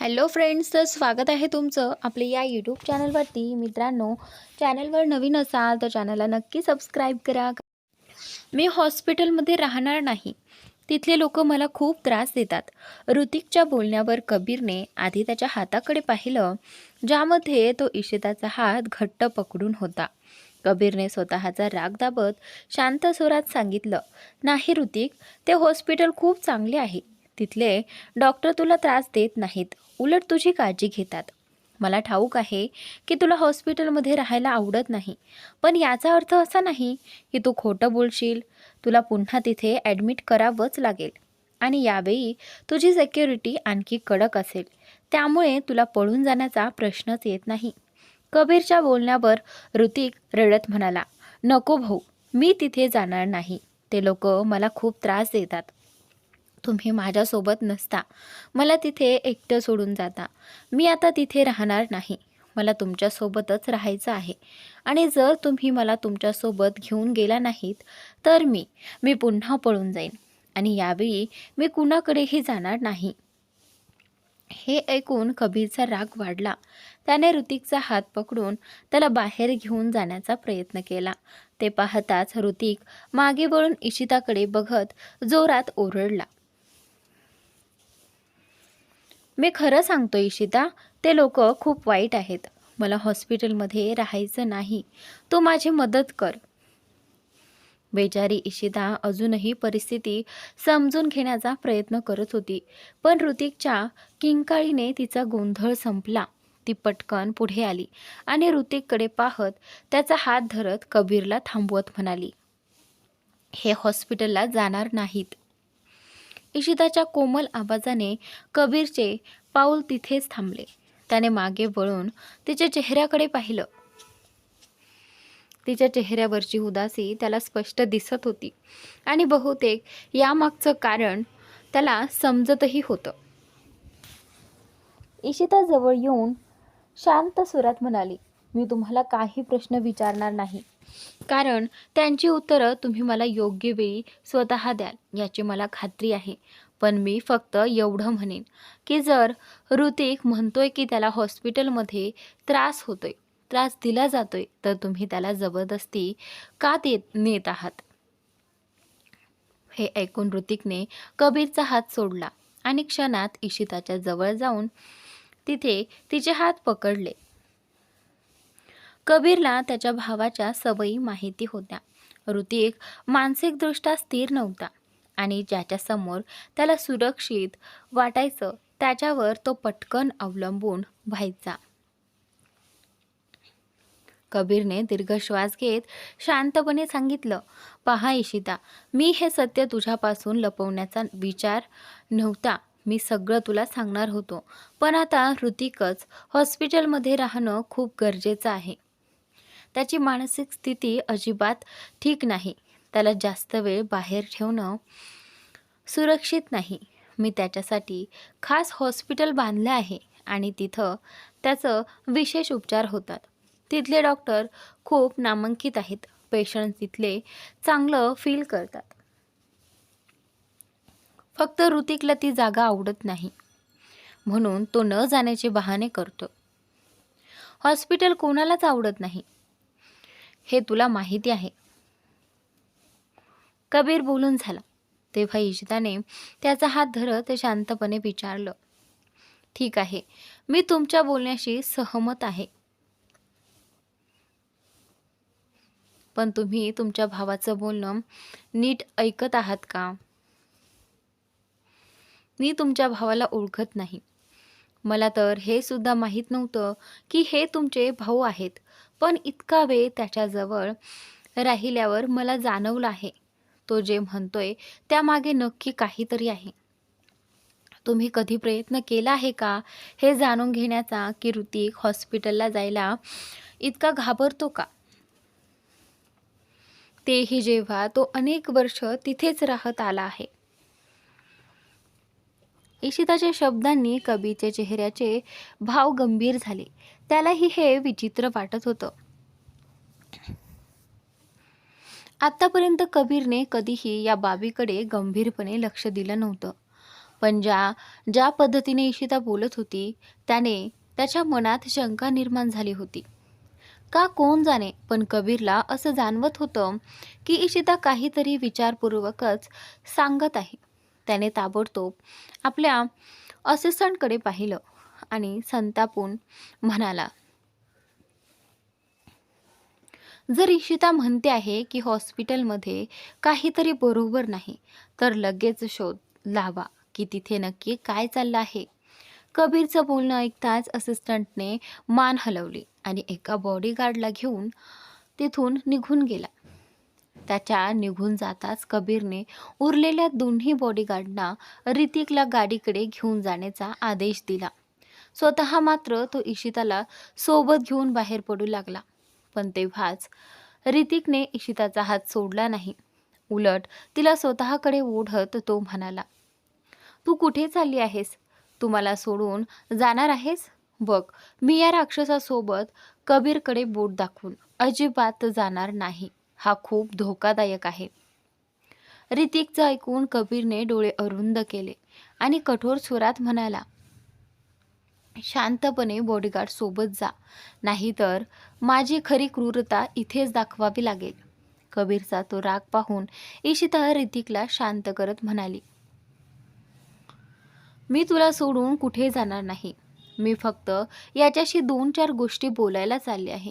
Hello friends तर स्वागत आहे तुमचं आपल्या या यूट्यूब चॅनलवरती. मित्रांनो चॅनलवर नवीन असाल तर चॅनलला नक्की सबस्क्राईब करा. मी हॉस्पिटलमध्ये राहणार नाही. तिथले लोक मला खूप त्रास देतात. ऋतिकच्या बोलण्यावर कबीरने आधी त्याच्या हाताकडे पाहिलं ज्यामध्ये तो इशिताचा हात घट्ट पकडून होता. कबीरने स्वतःचा राग दाबत शांत स्वरात सांगितलं नाही ऋतिक ते हॉस्पिटल खूप चांगले आहे. तिथले डॉक्टर तुला त्रास देत नाहीत. उलट तुझी काळजी घेतात. मला ठाऊक आहे की तुला हॉस्पिटलमध्ये राहायला आवडत नाही. पण याचा अर्थ असा नाही की तू खोटं बोलशील. तुला पुन्हा तिथे ॲडमिट करावंच लागेल. आणि यावेळी तुझी सेक्युरिटी आणखी कडक असेल. त्यामुळे तुला पळून जाण्याचा प्रश्नच येत नाही. कबीरच्या बोलण्यावर ऋतिक रडत म्हणाला नको भाऊ मी तिथे जाणार नाही. ते लोक मला खूप त्रास देतात. तुम्ही माझ्यासोबत नसता. मला तिथे एकटं सोडून जाता. मी आता तिथे राहणार नाही. मला तुमच्यासोबतच राहायचं आहे. आणि जर तुम्ही मला तुमच्यासोबत घेऊन गेला नाहीत तर मी मी पुन्हा पळून जाईन. आणि यावेळी मी कुणाकडेही जाणार नाही. हे ऐकून कबीरचा राग वाढला. त्याने ऋतिकचा हात पकडून त्याला बाहेर घेऊन जाण्याचा प्रयत्न केला. ते पाहताच ऋतिक मागे वळून इशिताकडे बघत जोरात ओरडला. मी खरं सांगतो इशिता ते लोक खूप वाईट आहेत. मला हॉस्पिटलमध्ये राहायचं नाही. तू माझी मदत कर. बेचारी इशिता अजूनही परिस्थिती समजून घेण्याचा प्रयत्न करत होती. पण ऋतिकच्या किंकाळीने तिचा गोंधळ संपला. ती पटकन पुढे आली आणि ऋतिककडे पाहत त्याचा हात धरत कबीरला थांबवत म्हणाली हे हॉस्पिटलला जाणार नाहीत. इशिताच्या कोमल आवाजाने कबीरचे पाऊल तिथेच थांबले. त्याने मागे वळून तिच्या चेहऱ्याकडे पाहिलं. तिच्या चेहऱ्यावरची उदासी त्याला स्पष्ट दिसत होती आणि बहुतेक यामागचं कारण त्याला समजतही होतं. इशिता जवळ येऊन शांत सुरात म्हणाली मी तुम्हाला काही प्रश्न विचारणार नाही. कारण त्यांची उत्तरं तुम्ही मला योग्य वेळी स्वतः द्याल याची मला खात्री आहे. पण मी फक्त एवढं म्हणेन की जर ऋतिक म्हणतोय की त्याला हॉस्पिटलमध्ये त्रास होतोय त्रास दिला जातोय तर तुम्ही त्याला जबरदस्ती का देत नेत आहात? हे ऐकून ऋतिकने कबीरचा हात सोडला आणि क्षणात इशिताच्या जवळ जाऊन तिथे तिचे हात पकडले. कबीरला त्याच्या भावाच्या सवयी माहिती होत्या. ऋतिक मानसिकदृष्ट्या स्थिर नव्हता आणि ज्याच्यासमोर त्याला सुरक्षित वाटायचं त्याच्यावर तो पटकन अवलंबून व्हायचा. कबीरने दीर्घ श्वास घेत शांतपणे सांगितलं पहा इशिता मी हे सत्य तुझ्यापासून लपवण्याचा विचार नव्हता. मी सगळं तुला सांगणार होतो. पण आता ऋतिकच हॉस्पिटलमध्ये राहणं खूप गरजेचं आहे. त्याची मानसिक स्थिती अजिबात ठीक नाही. त्याला जास्त वेळ बाहेर ठेवणं सुरक्षित नाही. मी त्याच्यासाठी खास हॉस्पिटल बांधलं आहे आणि तिथं त्याचं विशेष उपचार होतात. तिथले डॉक्टर खूप नामांकित आहेत. पेशंट तिथले चांगलं फील करतात. फक्त ऋतिकला ती जागा आवडत नाही. म्हणून तो न जाण्याचे बहाणे करतो. हॉस्पिटल कोणालाच आवडत नाही. हे तुला माहिती आहे. कबीर बोलून झाला. तेव्हा इशिताने त्याचा हात धरत शांतपणे विचारलं ठीक आहे मी तुमच्या बोलण्याशी सहमत आहे. पण तुम्ही तुमच्या भावाचं बोलणं नीट ऐकत आहात का? मी तुमच्या भावाला ओळखत नाही. मला तर हे सुद्धा माहीत नव्हतं की हे तुमचे भाऊ आहेत. पण इतका वेळ त्याच्याजवळ राहिल्यावर मला जाणवलं आहे. तो जे म्हणतोय त्यामागे नक्की काहीतरी आहे. तुम्ही कधी प्रयत्न केला आहे का हे जाणून घेण्याचा की ऋतिक हॉस्पिटलला जायला इतका घाबरतो का? तेही जेव्हा तो अनेक वर्ष तिथेच राहत आला आहे. इशिताच्या शब्दांनी कबीच्या चेहऱ्याचे भाव गंभीर झाले. त्यालाही हे विचित्र वाटत होतं. आत्तापर्यंत कबीरने कधीही या बाबीकडे गंभीरपणे लक्ष दिलं नव्हतं. पण ज्या ज्या पद्धतीने इशिता बोलत होती त्याने त्याच्या मनात शंका निर्माण झाली होती. का कोण जाणे पण कबीरला असं जाणवत होतं की इशिता काहीतरी विचारपूर्वकच सांगत आहे. त्याने ताबडतोब आपल्या असिस्टंटकडे पाहिलं. आणि संतापून म्हणाला जर इशिता म्हणते आहे की हॉस्पिटलमध्ये काहीतरी बरोबर नाही तर लगेच शोध लावा की तिथे नक्की काय चाललं आहे. कबीरचं बोलणं ऐकताच असिस्टंटने मान हलवली आणि एका बॉडीगार्डला घेऊन तिथून निघून गेला. त्याच्या निघून जाताच कबीरने उरलेल्या दोन्ही बॉडीगार्डना ऋतिकला गाडीकडे घेऊन जाण्याचा आदेश दिला. स्वतः मात्र तो इशिताला सोबत घेऊन बाहेर पडू लागला. पण तेव्हाच रितिकने इशिताचा हात सोडला नाही. उलट तिला स्वतःकडे ओढत तो म्हणाला तू कुठे चालली आहेस? तू मला सोडून जाणार आहेस? बघ मी या राक्षसासोबत कबीरकडे बोट दाखवून अजिबात जाणार नाही. हा खूप धोकादायक आहे. ऋतिकचं ऐकून कबीरने डोळे अरुंद केले आणि कठोर स्वरात म्हणाला शांतपणे बॉडीगार्ड सोबत जा. नाहीतर माझी खरी क्रूरता इथेच दाखवावी लागेल. कबीरचा तो राग पाहून इशिता ऋतिकला शांत करत म्हणाली मी तुला सोडून कुठे जाणार नाही. मी फक्त याच्याशी दोन चार गोष्टी बोलायला चालले आहे.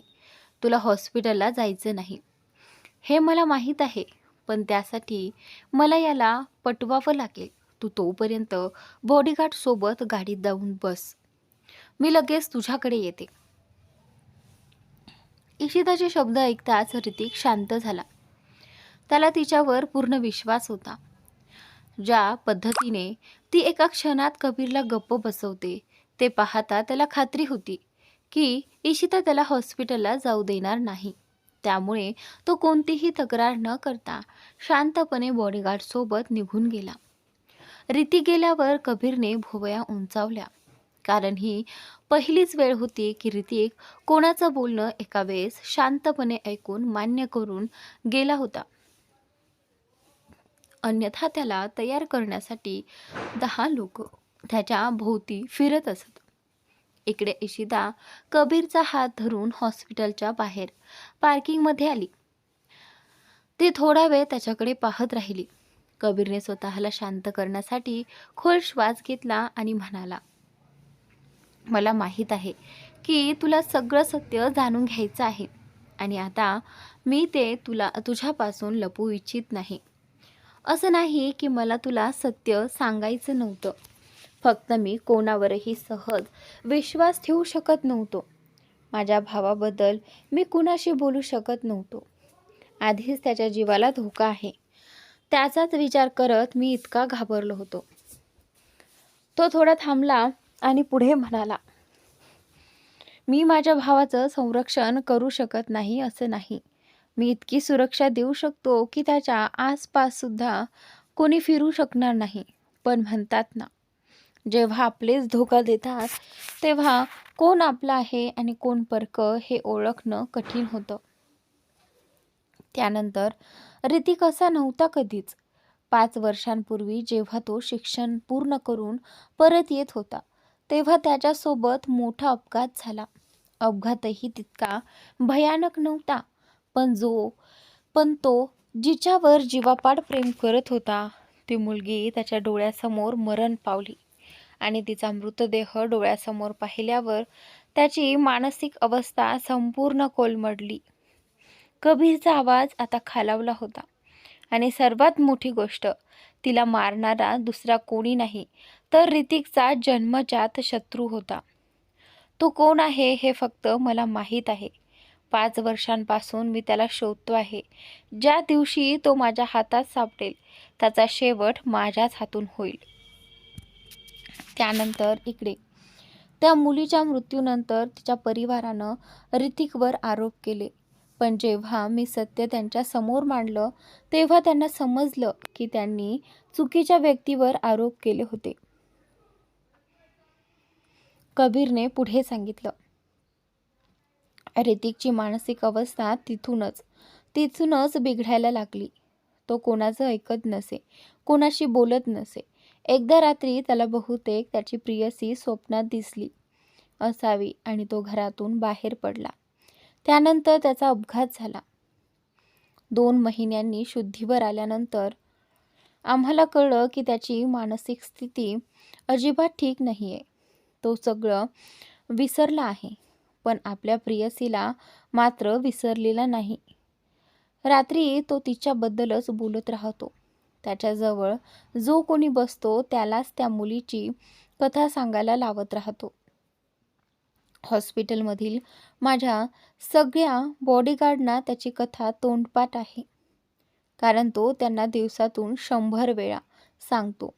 तुला हॉस्पिटलला जायचं नाही. हे मला माहीत आहे पण त्यासाठी मला याला पटवावं लागेल. तू तोपर्यंत बॉडीगार्डसोबत गाडीत जाऊन बस. मी लगेच तुझ्याकडे येते. इशिताचे शब्द ऐकताच ऋतिक शांत झाला. त्याला तिच्यावर पूर्ण विश्वास होता. ज्या पद्धतीने ती एका क्षणात कबीरला गप्प बसवते ते पाहता त्याला खात्री होती की इशिता त्याला हॉस्पिटलला जाऊ देणार नाही. त्यामुळे तो कोणतीही तक्रार न करता शांतपणे बॉडीगार्डसोबत निघून गेला. रीती गेल्यावर कबीरने भोवया उंचावल्या. कारण ही पहिलीच वेळ होती की ऋतिक कोणाचं बोलणं एका वेळेस शांतपणे ऐकून मान्य करून गेला होता. अन्यथा त्याला तयार करण्यासाठी दहा लोक त्याच्या भोवती फिरत असत. इकडे इशिदा कबीरचा हात धरून हॉस्पिटलच्या बाहेर पार्किंगमध्ये आली. ती थोडा वेळ त्याच्याकडे पाहत राहिली. कबीरने स्वतःला शांत करण्यासाठी खोल श्वास घेतला आणि म्हणाला मला माहीत आहे की तुला सगळं सत्य जाणून घ्यायचं आहे. आणि आता मी ते तुला तुझ्यापासून लपवू इच्छित नाही. असं नाही की मला तुला सत्य सांगायचं नव्हतं. फक्त मी कोणावरही सहज विश्वास ठेवू शकत नव्हतो. माझ्या भावाबद्दल मी कुणाशी बोलू शकत नव्हतो. आधीच त्याच्या जीवाला धोका आहे. त्याचाच विचार करत मी इतका घाबरलो होतो. तो थोडा थांबला आणि पुढे म्हणाला मी माझ्या भावाचं संरक्षण करू शकत नाही असं नाही. मी इतकी सुरक्षा देऊ शकतो की त्याच्या आसपाससुद्धा कोणी फिरू शकणार नाही. पण म्हणतात ना जेव्हा आपलेच धोका देतात तेव्हा कोण आपला आहे आणि कोण परक हे ओळखणं कठीण होतं. त्यानंतर ऋतिक असा नव्हता कधीच. पाच वर्षांपूर्वी जेव्हा तो शिक्षण पूर्ण करून परत येत होता तेव्हा त्याच्यासोबत मोठा अपघात झाला. अपघातही तितका भयानक नव्हता पण जो पण तो जिच्यावर जीवापाड प्रेम करत होता ती मुलगी त्याच्या डोळ्यासमोर मरण पावली आणि तिचा मृतदेह डोळ्यासमोर पाहिल्यावर त्याची मानसिक अवस्था संपूर्ण कोलमडली. कबीरचा आवाज आता खालावला होता आणि सर्वात मोठी गोष्ट तिला मारणारा दुसरा कोणी नाही तर ऋतिकचा जन्मजात शत्रू होता. तो कोण आहे हे फक्त मला माहीत आहे. पाच वर्षांपासून मी त्याला शोधतो आहे. ज्या दिवशी तो माझ्या हातात सापडेल त्याचा शेवट माझ्याच हातून होईल. त्यानंतर इकडे. त्या मुलीच्या मृत्यूनंतर तिच्या परिवारानं ऋतिकवर आरोप केले. पण जेव्हा मी सत्य त्यांच्यासमोर मांडलं तेव्हा त्यांना समजलं की त्यांनी चुकीच्या व्यक्तीवर आरोप केले होते. कबीरने पुढे सांगितलं. ऋतिकची मानसिक अवस्था तिथूनच तिथूनच बिघडायला लागली. तो कोणाचं ऐकत नसे कोणाशी बोलत नसे. एकदा रात्री त्याला बहुतेक त्याची प्रियसी स्वप्नात दिसली असावी आणि तो घरातून बाहेर पडला. त्यानंतर त्याचा अपघात झाला. दोन महिन्यांनी शुद्धीवर आल्यानंतर आम्हाला कळलं की त्याची मानसिक स्थिती अजिबात ठीक नाही आहे तो सगळं विसरला आहे. पण आपल्या प्रियसीला मात्र विसरलेला नाही. रात्री तो तिच्याबद्दलच बोलत राहतो. त्याच्याजवळ जो कोणी बसतो त्यालाच त्या मुलीची कथा सांगायला लावत राहतो. हॉस्पिटलमधील माझ्या सगळ्या बॉडीगार्डना त्याची कथा तोंडपाठ आहे. कारण तो त्यांना दिवसातून शंभर वेळा सांगतो.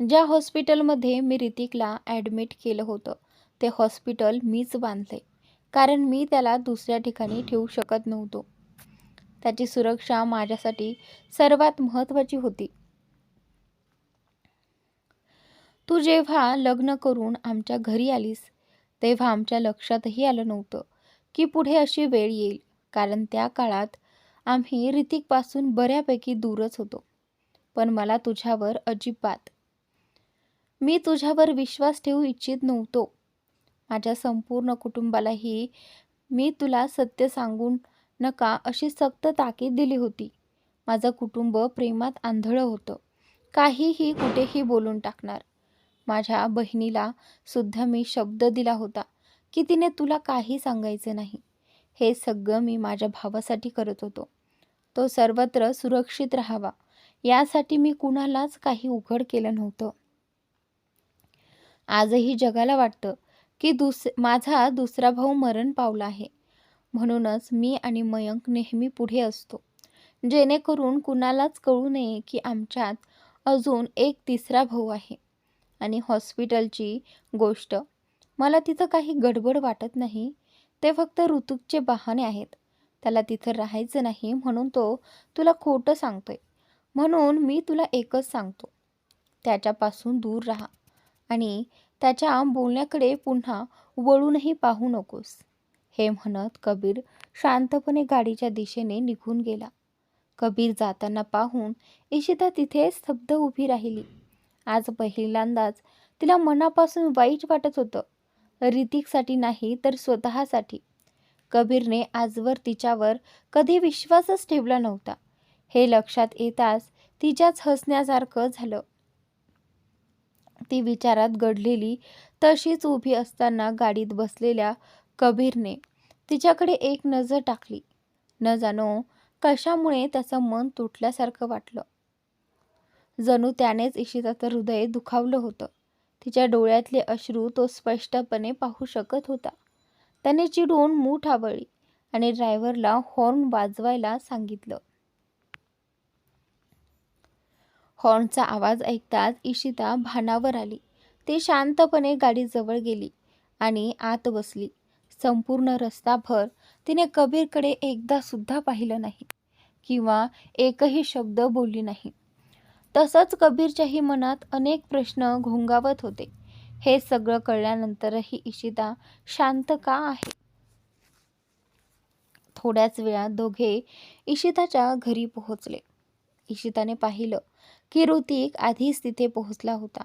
ज्या हॉस्पिटलमध्ये मी ऋतिकला ॲडमिट केलं होतं ते हॉस्पिटल मीच बांधले. कारण मी त्याला दुसऱ्या ठिकाणी ठेवू शकत नव्हतो. त्याची सुरक्षा माझ्यासाठी सर्वात महत्त्वाची होती. तू जेव्हा लग्न करून आमच्या घरी आलीस तेव्हा आमच्या लक्षातही आलं नव्हतं की पुढे अशी वेळ येईल कारण त्या काळात आम्ही ऋतिकपासून बऱ्यापैकी दूरच होतो. पण मला तुझ्यावर अजिबात मी तुझ्यावर विश्वास ठेवू इच्छित नव्हतो. माझ्या संपूर्ण कुटुंबालाही मी तुला सत्य सांगून नका अशी सक्त ताकीद दिली होती. माझं कुटुंब प्रेमात आंधळं होतं. काहीही कुठेही बोलून टाकणार. माझ्या बहिणीला सुद्धा मी शब्द दिला होता की तिने तुला काही सांगायचे नाही. हे सगळं मी माझ्या भावासाठी करत होतो. तो सर्वत्र सुरक्षित राहावा. यासाठी मी कुणालाच काही उघड केलं नव्हतं. आजही जगाला वाटतं की दुस माझा दुसरा भाऊ मरण पावला आहे. म्हणूनच मी आणि मयंक नेहमी पुढे असतो. जेणेकरून कुणालाच कळू नये की आमच्यात अजून एक तिसरा भाऊ आहे. आणि हॉस्पिटलची गोष्ट मला तिथं काही गडबड वाटत नाही ते फक्त ऋतूकचे बहाणे आहेत. त्याला तिथं राहायचं नाही म्हणून तो तुला खोटं सांगतोय. म्हणून मी तुला एकच सांगतो. त्याच्यापासून दूर राहा. आणि त्याच्या बोलण्याकडे पुन्हा वळूनही पाहू नकोस. हे म्हणत कबीर शांतपणे गाडीच्या दिशेने निघून गेला. कबीर जाताना पाहून इशिता तिथे स्तब्ध उभी राहिली. आज पहिल्यांदाच तिला मनापासून वाईट वाटत होतं. ऋतिकसाठी नाही तर स्वतःसाठी. कबीरने आजवर तिच्यावर कधी विश्वासच ठेवला नव्हता. हे लक्षात येताच तिच्याच हसण्यासारखं झालं. ती विचारात घडलेली तशीच उभी असताना गाडीत बसलेल्या कबीरने तिच्याकडे एक नजर टाकली. न जाणो कशामुळे त्याचं मन तुटल्यासारखं वाटलं जणू त्यानेच इशिताचं हृदय दुखावलं होतं. तिच्या डोळ्यातले अश्रू तो स्पष्टपणे पाहू शकत होता. त्याने चिडून मूठ आवळली आणि ड्रायव्हरला हॉर्न वाजवायला सांगितलं. हॉर्नचा आवाज ऐकताच इशिता भानावर आली. ती शांतपणे गाडीजवळ गेली आणि आत बसली. संपूर्ण रस्ताभर तिने कबीरकडे एकदा सुद्धा पाहिलं नाही किंवा एकही शब्द बोलली नाही. तसंच कबीरच्याही मनात अनेक प्रश्न घोंगावत होते. हे सगळं कळल्यानंतरही इशिता शांत का आहे? थोड्याच वेळात दोघे इशिताच्या घरी पोहोचले. इशिताने पाहिलं की ऋतिक आधीच तिथे पोहोचला होता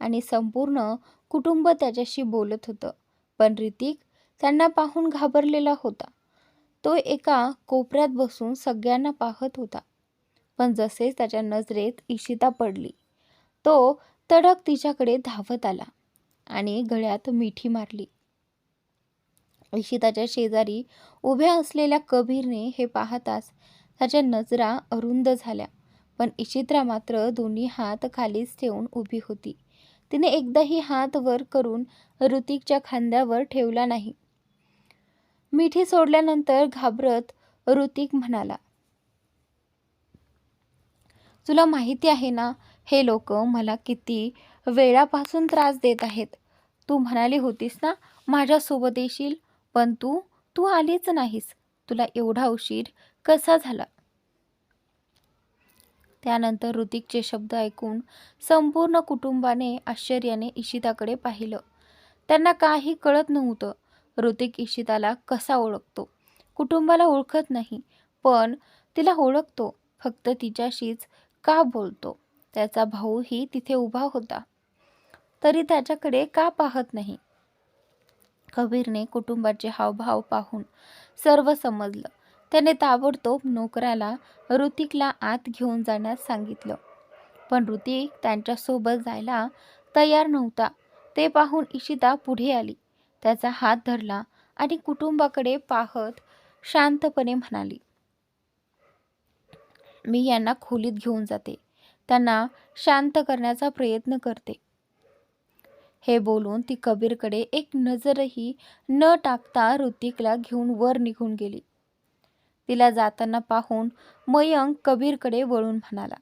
आणि संपूर्ण कुटुंब त्याच्याशी बोलत होतं. पण ऋतिक त्यांना पाहून घाबरलेला होता. तो एका कोपऱ्यात बसून सगळ्यांना पाहत होता. पण जसेच त्याच्या नजरेत इशिता पडली तो तडक तिच्याकडे धावत आला आणि गळ्यात मिठी मारली. इशिताच्या शेजारी उभ्या असलेल्या कबीरने हे पाहताच त्याच्या नजरा अरुंद झाल्या. पण इशित्रा मात्र दोन्ही हात खालीच ठेवून उभी होती. तिने एकदाही हात वर करून ऋतिकच्या खांद्यावर ठेवला नाही. मिठी सोडल्यानंतर घाबरत ऋतिक म्हणाला तुला माहिती आहे ना हे लोक मला किती वेळापासून त्रास देत आहेत. तू म्हणाली होतीस ना माझ्यासोबत येशील पण तू तू आलीच नाहीस. तुला एवढा उशीर कसा झाला? त्यानंतर ऋतिकचे शब्द ऐकून संपूर्ण कुटुंबाने आश्चर्याने इशिताकडे पाहिलं. त्यांना काही कळत नव्हतं ऋतिक इशिताला कसा ओळखतो. कुटुंबाला ओळखत नाही पण तिला ओळखतो. फक्त तिच्याशीच का बोलतो? त्याचा भाऊही तिथे उभा होता. तरी त्याच्याकडे का पाहत नाही? कबीरने कुटुंबाचे हावभाव पाहून सर्व समजलं. त्याने ताबडतोब नोकराला ऋतिकला आत घेऊन जाण्यास सांगितलं. पण ऋतिक त्यांच्यासोबत जायला तयार नव्हता. ते पाहून इशिता पुढे आली. त्याचा हात धरला आणि कुटुंबाकडे पाहत शांतपणे म्हणाली मी यांना खोलीत घेऊन जाते. त्यांना शांत करण्याचा प्रयत्न करते. हे बोलून ती कबीरकडे एक नजरही न टाकता ऋतिकला घेऊन वर निघून गेली. तिला जाताना पाहून मयंक कबीरकडे वळून म्हणाला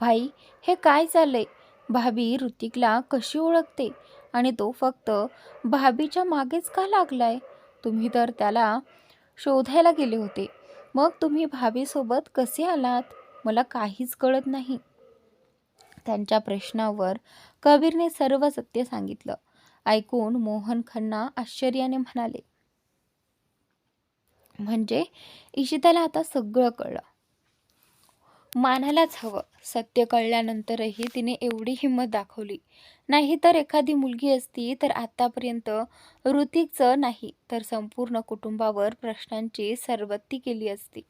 भाई हे काय चाललंय? भाभी ऋतिकला कशी ओळखते? आणि तो फक्त भाभीच्या मागेच का लागलाय? तुम्ही तर त्याला शोधायला गेले होते. मग तुम्ही भाभीसोबत कसे आलात? मला काहीच कळत नाही. त्यांच्या प्रश्नावर कबीरने सर्व सत्य सांगितलं. ऐकून मोहन खन्ना आश्चर्याने म्हणाले म्हणजे इशिताला आता सगळं कळलं. मानायलाच हवं. सत्य कळल्यानंतरही तिने एवढी हिंमत दाखवली. नाही तर एखादी मुलगी असती तर आतापर्यंत ऋतिकचं नाही तर संपूर्ण कुटुंबावर प्रश्नांची सरबत्ती केली असती.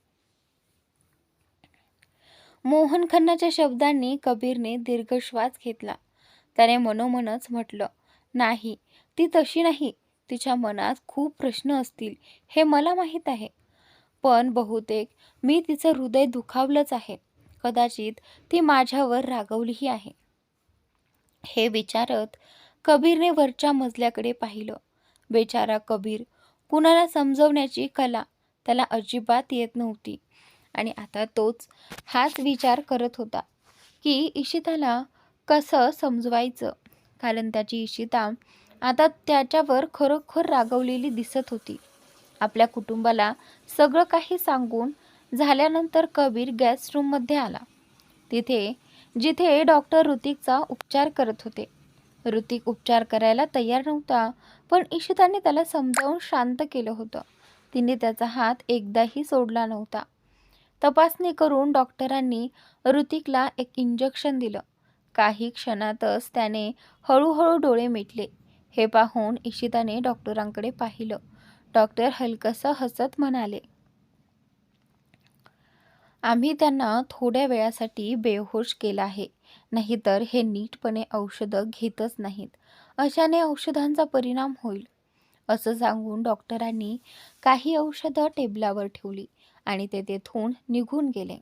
मोहन खन्नाच्या शब्दांनी कबीरने दीर्घश्वास घेतला. त्याने मनोमनच म्हटलं नाही ती तशी नाही. तिच्या मनात खूप प्रश्न असतील हे मला माहीत आहे. पण बहुतेक मी तिचं हृदय दुखावलंच आहे. कदाचित ती माझ्यावर रागवलीही आहे. हे विचारत कबीरने वरच्या मजल्याकडे पाहिलं. बेचारा कबीर कुणाला समजवण्याची कला त्याला अजिबात येत नव्हती. आणि आता तोच हाच विचार करत होता की इशिताला कसं समजवायचं? कारण त्याची इशिता आता त्याच्यावर खरोखर रागवलेली दिसत होती. आपल्या कुटुंबाला सगळं काही सांगून झाल्यानंतर कबीर गॅस रूममध्ये आला. तिथे जिथे डॉक्टर ऋतिकचा उपचार करत होते. ऋतिक उपचार करायला तयार नव्हता पण इशिताने त्याला समजावून शांत केलं होतं. तिने त्याचा हात एकदाही सोडला नव्हता. तपासणी करून डॉक्टरांनी ऋतिकला एक इंजेक्शन दिलं. काही क्षणातच त्याने हळूहळू डोळे मिटले. हे पाहून इशिताने डॉक्टरांकडे पाहिलं. डॉक्टर हलकसं हसत म्हणाले आम्ही त्यांना थोड्या वेळासाठी बेहोश केला आहे. नाहीतर हे नीटपणे औषधं घेतच नाहीत. अशाने औषधांचा परिणाम होईल. असं सांगून डॉक्टरांनी काही औषधं टेबलावर ठेवली आणि ते तेथून निघून गेले.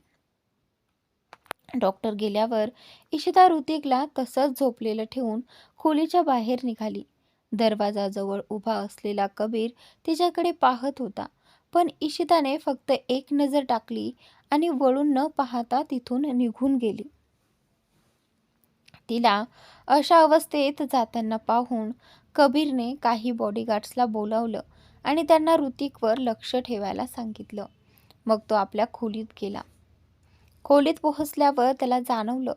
डॉक्टर गेल्यावर इशिता ऋतिकला तसंच झोपलेलं ठेवून खोलीच्या बाहेर निघाली. दरवाजाजवळ उभा असलेला कबीर तिच्याकडे पाहत होता. पण इशिताने फक्त एक नजर टाकली आणि वळून न पाहता तिथून निघून गेली. तिला अशा अवस्थेत जाताना पाहून कबीरने काही बॉडीगार्ड्सला बोलावलं आणि त्यांना ऋतिकवर लक्ष ठेवायला सांगितलं. मग तो आपल्या खोलीत गेला. खोलीत पोहोचल्यावर त्याला जाणवलं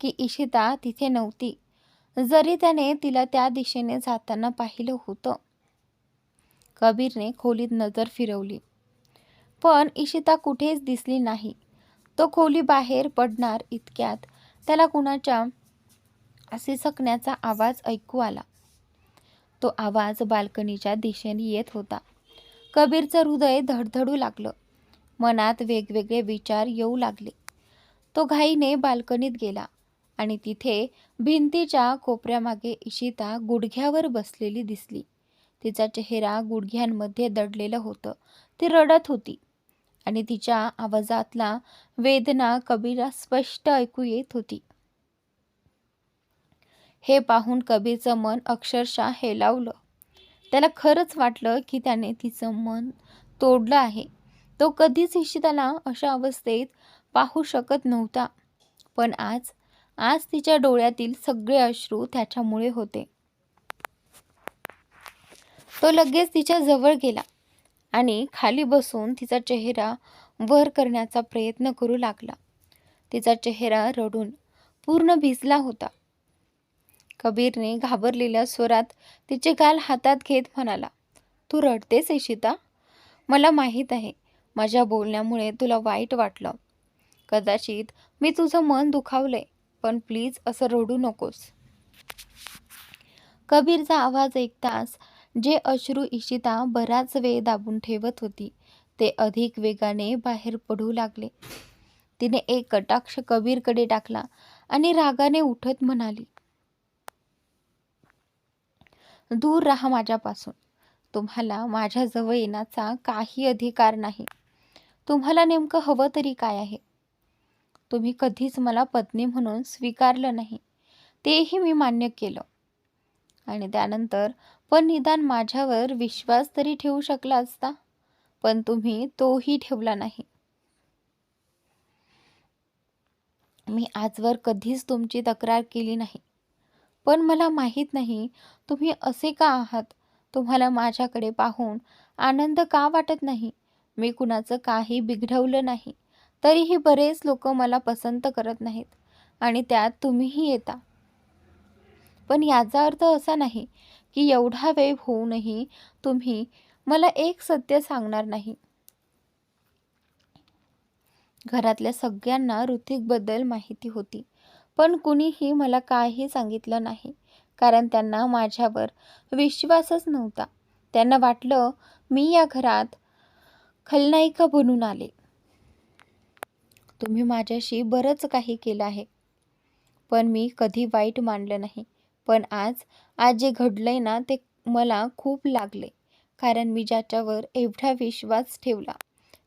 की इशिता तिथे नव्हती. जरी त्याने तिला त्या दिशेने जाताना पाहिलं होतं. कबीरने खोलीत नजर फिरवली. पण इशिता कुठेच दिसली नाही. तो खोली बाहेर पडणार इतक्यात त्याला कुणाच्या सिसकण्याचा आवाज ऐकू आला. तो आवाज बाल्कनीच्या दिशेने येत होता. कबीरचं हृदय धडधडू लागलं. मनात वेगवेगळे विचार येऊ लागले. तो घाईने बाल्कनीत गेला. आणि तिथे भिंतीच्या कोपऱ्यामागे इशिता गुडघ्यावर बसलेली दिसली. तिचा चेहरा गुडघ्यांमध्ये दडलेलं होतं. ती रडत होती आणि तिच्या आवाजातला वेदना कबीरला स्पष्ट ऐकू येत होती. हे पाहून कबीरचं मन अक्षरशः हेलावलं. त्याला खरंच वाटलं की त्याने तिचं मन तोडलं आहे. तो कधीच इशिताला अशा अवस्थेत पाहू शकत नव्हता. पण आज आज तिच्या डोळ्यातील सगळे अश्रू त्याच्यामुळे होते. तो लगेच तिच्या जवळ गेला आणि खाली बसून तिचा चेहरा वर करण्याचा प्रयत्न करू लागला. तिचा चेहरा रडून पूर्ण भिजला होता. कबीरने घाबरलेल्या स्वरात तिचे गाल हातात घेत म्हणाला तू रडतेस इशिता मला माहीत आहे माझ्या बोलण्यामुळे तुला वाईट वाटलं. कदाचित मी तुझं मन दुखावलंय. पण प्लीज असं रडू नकोस. कबीरचा आवाज ऐकताच जे अश्रू इशिता बराच वेळ दाबून ठेवत होती ते अधिक वेगाने बाहेर पडू लागले. तिने एक कटाक्ष कबीरकडे टाकला आणि रागाने उठत म्हणाली दूर राहा माझ्यापासून. तुम्हाला माझ्याजवळ येण्याचा काही अधिकार नाही. तुम्हाला नेमकं हवं तरी काय आहे? तुम्ही कधीच मला पत्नी म्हणून स्वीकारलं नाही. तेही मी मान्य केलं. आणि त्यानंतर पण निदान माझ्यावर विश्वास तरी ठेवू शकला असता? पण तुम्ही तोही ठेवला नाही. मी आजवर कधीच तुमची तक्रार केली नाही. पण मला माहीत नाही तुम्ही असे का आहात? तुम्हाला माझ्याकडे पाहून आनंद का वाटत नाही? मी कुणाचं काही बिघडवलं नाही. तरीही बरेच लोक मला पसंत करत नाहीत आणि त्यात तुम्हीही येता. पण याचा अर्थ असा नाही की एवढा वेळ होऊनही तुम्ही मला एक सत्य सांगणार नाही. घरातल्या सगळ्यांना ऋतिकबद्दल माहिती होती पण कुणीही मला काही सांगितलं नाही कारण त्यांना माझ्यावर विश्वासच नव्हता. त्यांना वाटलं मी या घरात खलनायिका बनून आले. तुम्ही माझ्याशी बरंच काही केलं आहे. पण मी कधी वाईट मानलं नाही. पण आज आज जे घडलंय ना ते मला खूप लागले कारण मी ज्याच्यावर एवढा विश्वास ठेवला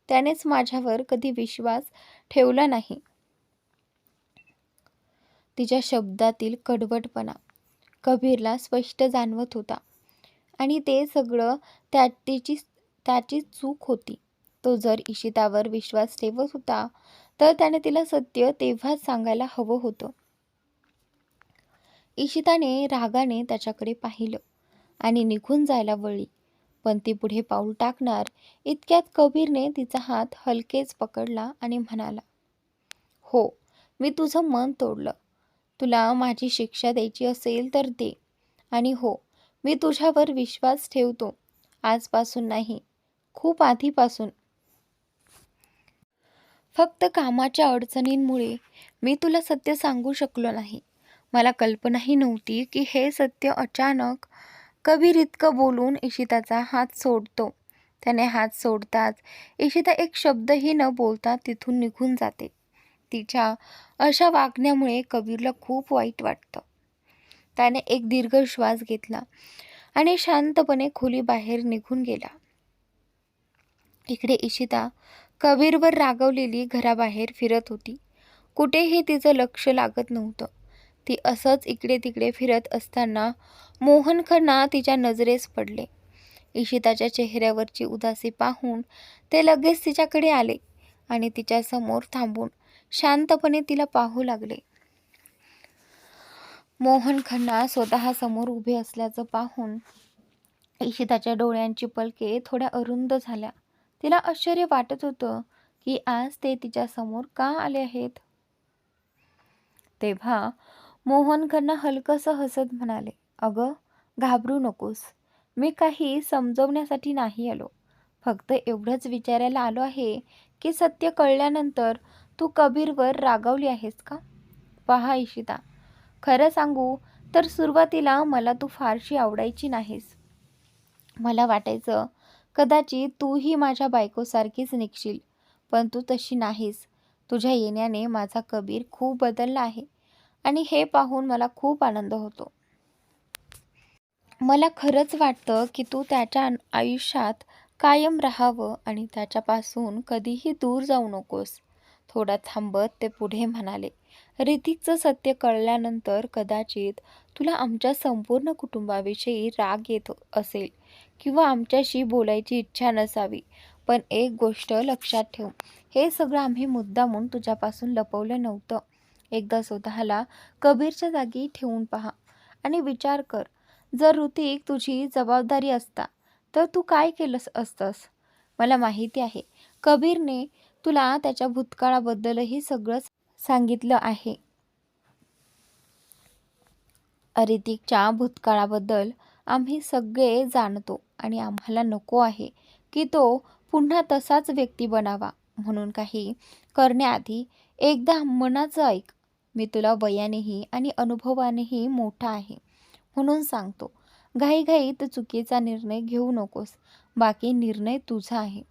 त्यानेच माझ्यावर कधी विश्वास ठेवला नाही. तिच्या शब्दातील कडवटपणा कबीरला स्पष्ट जाणवत होता. आणि ते सगळं त्या तिची त्याची चूक होती. तो जर इशितावर विश्वास ठेवत होता तर त्याने तिला सत्य तेव्हाच सांगायला हवं होतं. इशिताने रागाने त्याच्याकडे पाहिलं आणि निघून जायला वळली. पण ती पुढे पाऊल टाकणार इतक्यात कबीरने तिचा हात हलकेच पकडला आणि म्हणाला हो मी तुझं मन तोडलं. तुला माझी शिक्षा द्यायची असेल तर दे. आणि हो मी तुझ्यावर विश्वास ठेवतो. आजपासून नाही खूप आधीपासून. फक्त कामाच्या अडचणींमुळे मी तुला सत्य सांगू शकलो नाही. मला कल्पनाही नव्हती की हे सत्य अचानक कबीर इतकं बोलून इशिताचा हात सोडतो. त्याने हात सोडताच इशिता एक शब्दही न बोलता तिथून निघून जाते. तिच्या अशा वागण्यामुळे कबीरला खूप वाईट वाटतं. त्याने एक दीर्घ श्वास घेतला आणि शांतपणे खोली बाहेर निघून गेला. इकडे इशिता कबीरवर रागवलेली घराबाहेर फिरत होती. कुठेही तिचं लक्ष लागत नव्हतं. ती असंच इकडे तिकडे फिरत असताना मोहन खन्ना तिच्या नजरेस पडले. इशिताच्या चेहऱ्यावरची उदासी पाहून ते लगेच तिच्याकडे आले आणि तिच्या समोर थांबून शांतपणे तिला पाहू लागले. मोहन खन्ना स्वतः समोर उभे असल्याचं पाहून इशिताच्या डोळ्यांची पलके थोड्या अरुंद झाल्या. तिला आश्चर्य वाटत होतं की आज ते तिच्या समोर का आले आहेत? तेव्हा मोहन खन्ना हलकंसं हसत म्हणाले अगं घाबरू नकोस. मी काही समजवण्यासाठी नाही आलो. फक्त एवढंच विचारायला आलो आहे की सत्य कळल्यानंतर तू कबीरवर रागावली आहेस का? पहा इशिता खरं सांगू तर सुरुवातीला मला तू फारशी आवडायची नाहीस. मला वाटायचं कदाचित तूही माझ्या बायकोसारखीच निघशील पण तू तशी नाहीस. तुझ्या येण्याने माझा कबीर खूप बदलला आहे आणि हे पाहून मला खूप आनंद होतो. मला खरंच वाटतं की तू त्याच्या आयुष्यात कायम राहावं आणि त्याच्यापासून कधीही दूर जाऊ नकोस. थोडा थांबत ते पुढे म्हणाले. ऋतिकचं सत्य कळल्यानंतर कदाचित तुला आमच्या संपूर्ण कुटुंबाविषयी राग येत असेल. किंवा आमच्याशी बोलायची इच्छा नसावी. पण एक गोष्ट लक्षात ठेव. हे सगळं आम्ही मुद्दामून तुझ्यापासून लपवलं नव्हतं. एकदा स्वतःला कबीरच्या जागी ठेवून पहा आणि विचार कर. जर ऋतिक तुझी जबाबदारी असता तर तू काय केलंस असतंस? मला माहिती आहे. कबीरने तुला त्याच्या भूतकाळाबद्दलही सगळं सांगितलं आहे. अरितिकच्या भूतकाळाबद्दल आम्ही सगळे जाणतो आणि आम्हाला नको आहे की तो पुन्हा तसाच व्यक्ती बनावा. म्हणून काही करण्याआधी एकदा मनाचं ऐक. मी तुला वयानेही आणि अनुभवानेही मोठा आहे. म्हणून सांगतो घाईघाईत चुकीचा निर्णय घेऊ नकोस. बाकी निर्णय तुझा आहे.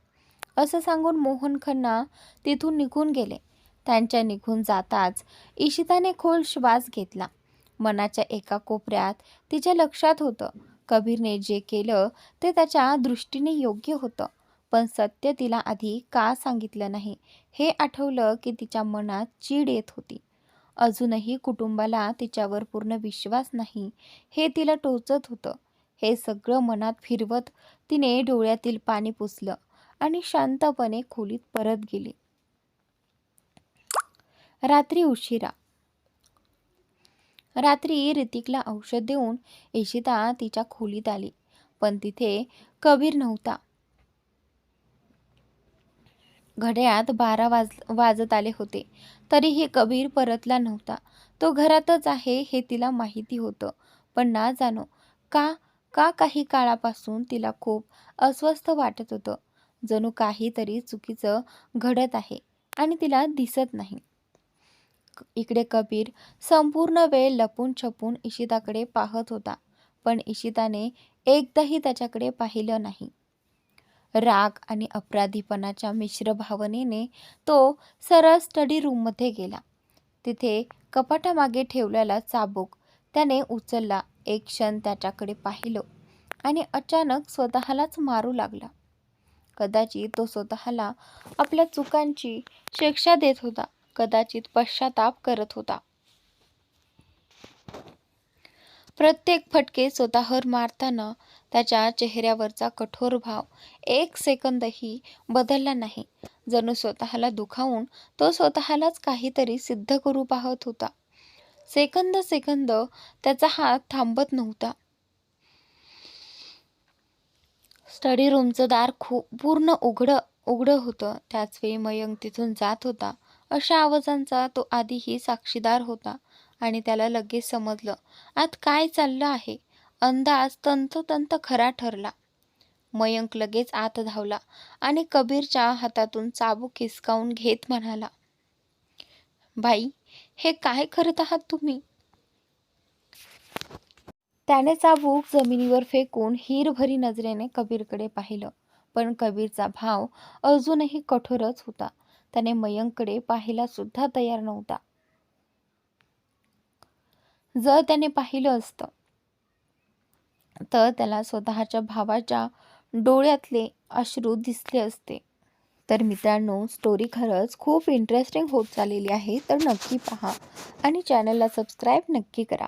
असं सांगून मोहन खन्ना तिथून निघून गेले. त्यांच्या निघून जाताच इशिताने खोल श्वास घेतला. मनाच्या एका कोपऱ्यात तिच्या लक्षात होतं. कबीरने जे केलं ते त्याच्या दृष्टीने योग्य होतं. पण सत्य तिला आधी का सांगितलं नाही हे आठवलं की तिच्या मनात चीड येत होती. अजूनही कुटुंबाला तिच्यावर पूर्ण विश्वास नाही हे तिला टोचत होतं. हे सगळं मनात फिरवत तिने डोळ्यातील पाणी पुसलं आणि शांतपणे खोलीत परत गेली. रात्री उशिरा. रात्री ऋतिकला औषध देऊन इशिता तिच्या खोलीत आली. पण तिथे कबीर नव्हता. घड्याळात बारा वाज वाजत आले होते. तरीही कबीर परतला नव्हता. तो घरातच आहे हे तिला माहिती होतं. पण ना जाणो का का काही काळापासून तिला खूप अस्वस्थ वाटत होतं. जणू काहीतरी चुकीचं घडत आहे आणि तिला दिसत नाही. इकडे कबीर संपूर्ण वेळ लपून छपून इशिताकडे पाहत होता पण इशिताने एकदाही त्याच्याकडे पाहिलं नाही. राग आणि अपराधीपणाच्या मिश्र भावनेने तो सरळ स्टडी रूममध्ये गेला. तिथे कपाटामागे ठेवलेला चाबूक त्याने उचलला एक क्षण त्याच्याकडे पाहिलं आणि अचानक स्वतःलाच मारू लागला. कदाचित तो स्वतःला आपल्या चुकांची शिक्षा देत होता कदाचित पश्चाताप करत होता. प्रत्येक फटके स्वतःवर मारताना त्याच्या चेहऱ्यावरचा कठोर भाव एक सेकंदही बदलला नाही. जणू स्वतःला दुखावून तो स्वतःलाच काहीतरी सिद्ध करू पाहत होता. सेकंद सेकंद त्याचा हात थांबत नव्हता. स्टडी रूमचं दार खूप पूर्ण उघडं उघडं होतं. त्याच वेळी मयंक तिथून जात होता. अशा आवाजांचा तो आधीही साक्षीदार होता आणि त्याला लगेच समजलं आत काय चाललं आहे? अंदाज तंतोतंत खरा ठरला. मयंक लगेच आत धावला आणि कबीरच्या हातातून चाबूक हिसकावून घेत म्हणाला बाई हे काय करत आहात तुम्ही? त्याने चाबूक जमिनीवर फेकून हिरभरी नजरेने कबीरकडे पाहिलं पण कबीरचा भाव अजूनही कठोरच होता. त्याने मयंककडे पाहायला सुद्धा तयार नव्हता. जर त्याने पाहिलं असतं तर त्याला स्वतःच्या भावाच्या डोळ्यातले अश्रू दिसले असते. तर मित्रांनो स्टोरी खरंच खूप इंटरेस्टिंग होत चाललेली आहे तर नक्की पहा आणि चॅनलला सबस्क्राईब नक्की करा.